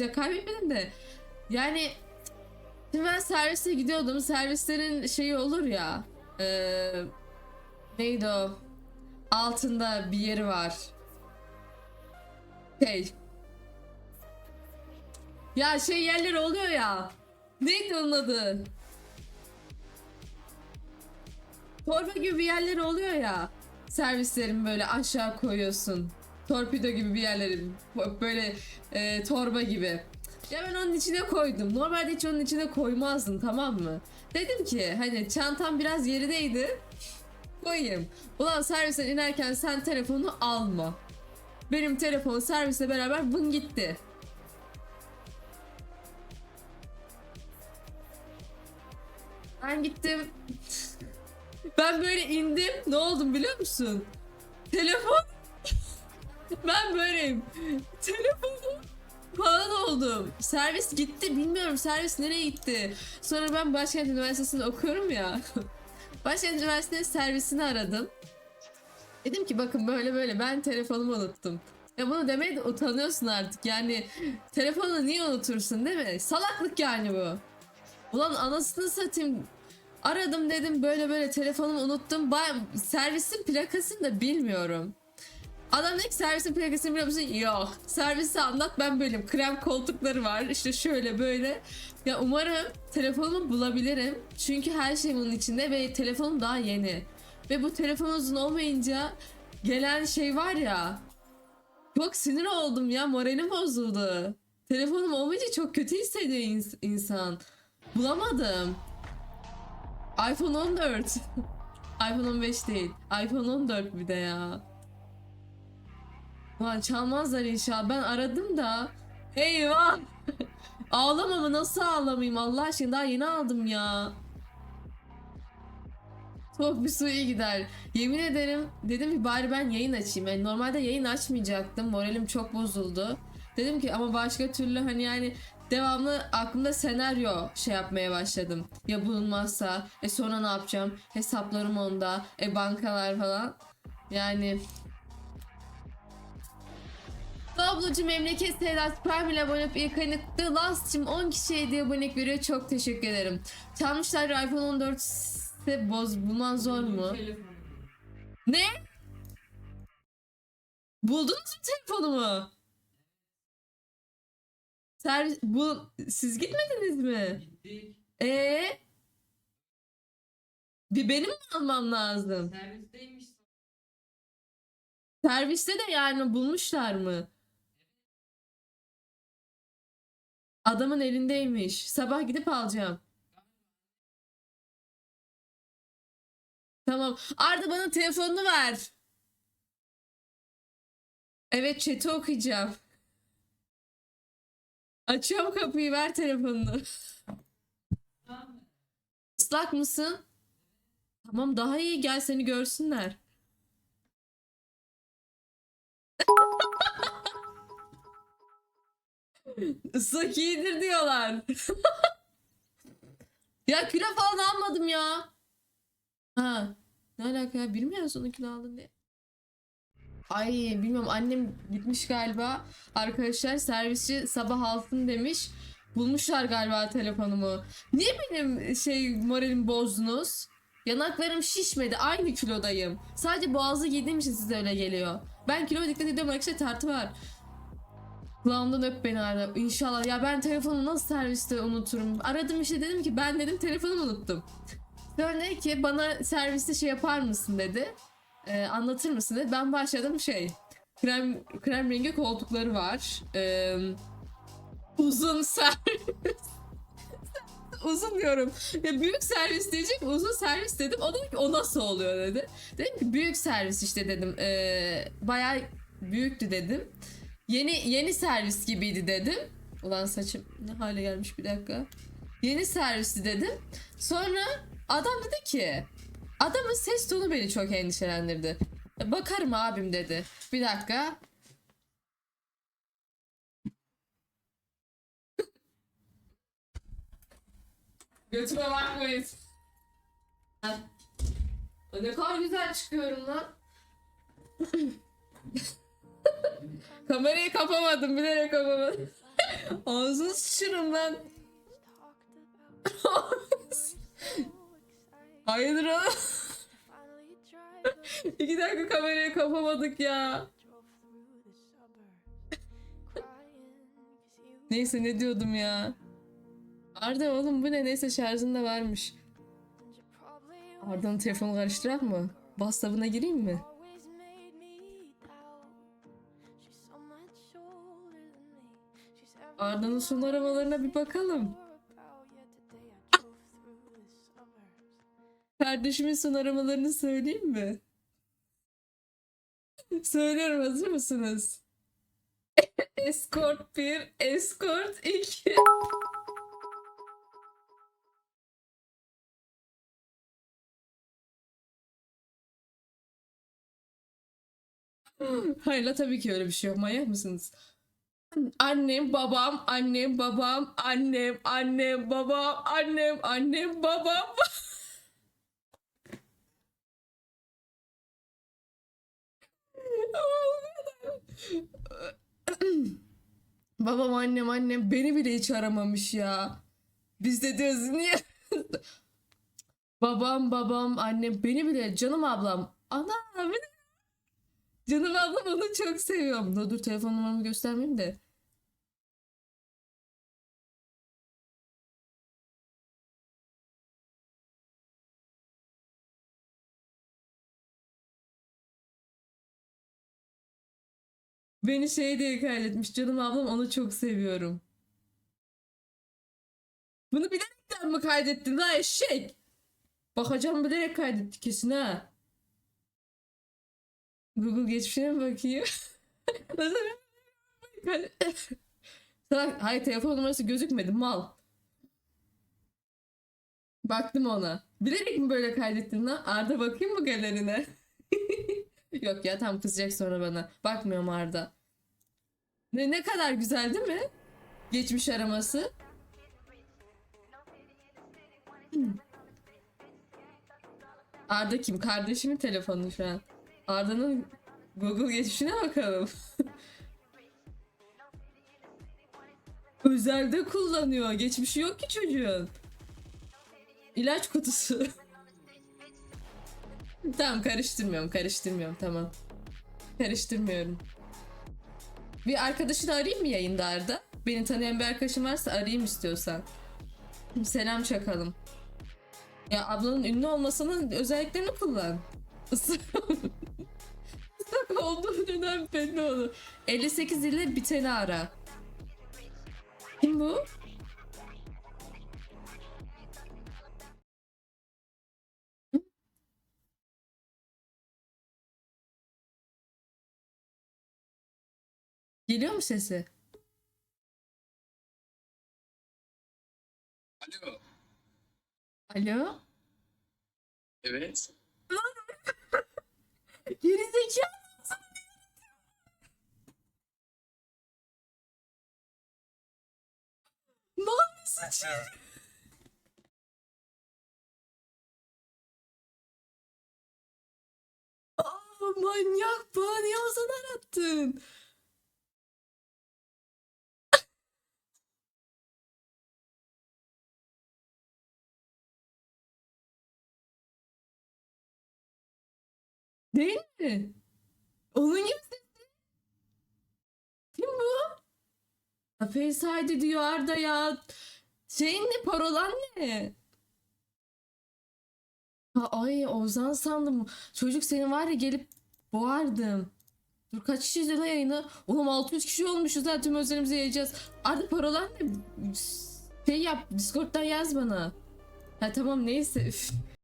Ya kaybetmedim de. Yani şimdi ben servise gidiyordum. Servislerin şeyi olur ya. eee, neydi o? Altında bir yeri var. Şey. Ya şey yerleri oluyor ya. Neydi onun adı? Torba gibi bir yerleri oluyor ya. Servislerin böyle aşağı koyuyorsun. Torpido gibi bir yerleri böyle e, torba gibi. Ya ben onun içine koydum. Normalde hiç onun içine koymazdım tamam mı? Dedim ki hani çantam biraz yerideydi. Koyayım. Ulan servisten inerken sen telefonu alma. Benim telefon servisle beraber bın gitti. Ben gittim. Ben böyle indim. Ne oldum biliyor musun? Telefon. Ben böyleyim. Telefonu falan oldum. Servis gitti. Bilmiyorum servis nereye gitti. Sonra ben Başkent Üniversitesi'nde okuyorum ya. Başkent Üniversitesi servisini aradım. Dedim ki bakın böyle böyle ben telefonumu unuttum. Ya bunu demeye de utanıyorsun artık. Yani telefonu niye unutursun değil mi? Salaklık yani bu. Ulan anasını satayım. Aradım dedim böyle böyle telefonumu unuttum. Ba- servisin plakasını da bilmiyorum. Adam dedi ki servisin plakasını biliyor musun? Yok. Servisi anlat ben böyleyim. Krem koltukları var. işte şöyle böyle. Ya umarım telefonumu bulabilirim. Çünkü her şey bunun içinde ve telefonum daha yeni. Ve bu telefon uzun olmayınca gelen şey var ya. Çok sinir oldum ya. Moralim bozuldu. Telefonum olmayınca çok kötü hissediyor ins- insan. Bulamadım. iPhone 14. iPhone 15 değil. iPhone 14 bir de ya. Lan çalmazlar inşallah. Ben aradım da. Eyvah. Ağlamamı nasıl ağlamayayım Allah aşkına daha yeni aldım ya. Soğuk bir su iyi gider. Yemin ederim dedim ki bari ben yayın açayım. Yani normalde yayın açmayacaktım. Moralim çok bozuldu. Dedim ki ama başka türlü hani yani devamlı aklımda senaryo şey yapmaya başladım. Ya bulunmazsa e sonra ne yapacağım? Hesaplarım onda. E bankalar falan. Yani Ablacı memleket Sedat Prime ile abone olup ilk ayını The Last'cım 10 kişiye hediye abonelik veriyor. Çok teşekkür ederim. Çalmışlar iPhone 14 ise boz bulman zor mu? Ne? Buldunuz mu telefonumu? Servis bu siz gitmediniz mi? Gittik. Ee? Bir benim mi almam lazım? Servisteymiş. Serviste de yani bulmuşlar mı? Adamın elindeymiş. Sabah gidip alacağım. Tamam. Arda bana telefonunu ver. Evet chat'i okuyacağım. Açıyorum kapıyı ver telefonunu. Islak mısın? Tamam daha iyi gel seni görsünler. Islak iyidir diyorlar. ya kilo falan almadım ya. Ha. Ne alaka ya? Bilmiyorum sonra kilo aldım diye. Ay bilmiyorum annem gitmiş galiba. Arkadaşlar servisçi sabah alsın demiş. Bulmuşlar galiba telefonumu. Niye benim şey moralim bozdunuz? Yanaklarım şişmedi. Aynı kilodayım. Sadece boğazı giydiğim için size öyle geliyor. Ben kilo dikkat ediyorum arkadaşlar tartı var. Kulağımdan öp beni ara. İnşallah. Ya ben telefonu nasıl serviste unuturum? Aradım işte dedim ki ben dedim telefonumu unuttum. Sonra dedi ki bana serviste şey yapar mısın dedi. Ee, anlatır mısın dedi. Ben başladım şey. Krem, krem rengi koltukları var. Ee, uzun servis. uzun diyorum. Ya büyük servis diyecek uzun servis dedim. O dedi ki o nasıl oluyor dedi. Dedim ki büyük servis işte dedim. Ee, bayağı büyüktü dedim. Yeni yeni servis gibiydi dedim. Ulan saçım ne hale gelmiş bir dakika. Yeni servisti dedim. Sonra adam dedi ki adamın ses tonu beni çok endişelendirdi. Bakarım abim dedi. Bir dakika. Götüme bakmayın. Ne kadar güzel çıkıyorum lan. Kamerayı kapamadım bilerek kapamadım. Ağzını sıçırım ben. Hayırdır oğlum? İki dakika kamerayı kapamadık ya. Neyse ne diyordum ya. Arda oğlum bu ne? Neyse şarjında varmış. Arda'nın telefonu karıştırak mı? WhatsApp'ına gireyim mi? Arda'nın son aramalarına bir bakalım. Kardeşimin son aramalarını söyleyeyim mi? Söylüyorum hazır mısınız? Escort 1, Escort 2. Hayır la tabii ki öyle bir şey yok. Manyak mısınız? Annem, babam, annem, babam, annem, annem, babam, annem, annem, babam. babam, annem, annem beni bile hiç aramamış ya. Biz de diyoruz niye? babam, babam, annem beni bile canım ablam. Ana beni Canım ablam onu çok seviyorum. Dur dur telefon numaramı göstermeyeyim de. Beni şey diye kaydetmiş. Canım ablam onu çok seviyorum. Bunu bilerekten mi kaydettin la eşek? Bakacağım bilerek kaydetti kesin ha. Google geçmişine mi bakayım? Hayır telefon numarası gözükmedi mal. Baktım ona. Bilerek mi böyle kaydettin lan? Arda bakayım mı galerine? Yok ya tam kızacak sonra bana. Bakmıyorum Arda. Ne, ne kadar güzel değil mi? Geçmiş araması. Hmm. Arda kim? Kardeşimin telefonu şu an. Arda'nın Google geçmişine bakalım. Özelde kullanıyor. Geçmişi yok ki çocuğun. İlaç kutusu. tamam karıştırmıyorum, karıştırmıyorum tamam. Karıştırmıyorum. Bir arkadaşını arayayım mı yayında Arda? Beni tanıyan bir arkadaşım varsa arayayım istiyorsan. Selam çakalım. Ya ablanın ünlü olmasının özelliklerini kullan. Islak olduğu dönem belli olur. 58 ile biteni ara. Kim bu? Geliyor mu sesi? Alo. Alo? Evet. Geri zekalı. Ne yapıyorsun şimdi? Aa, manyak bana niye o zaman arattın? Değil mi? Onun gibi sesi. Kim bu? Ha, Face ID diyor Arda ya. Şeyin ne parolan ne? Ha, ay Ozan sandım. Çocuk senin var ya gelip boğardım. Dur kaç kişi izliyor lan yayını? Oğlum 600 kişi olmuşuz zaten tüm özelimizi yayacağız. Arda parolan ne? Şey yap Discord'dan yaz bana. Ha tamam neyse. Üf.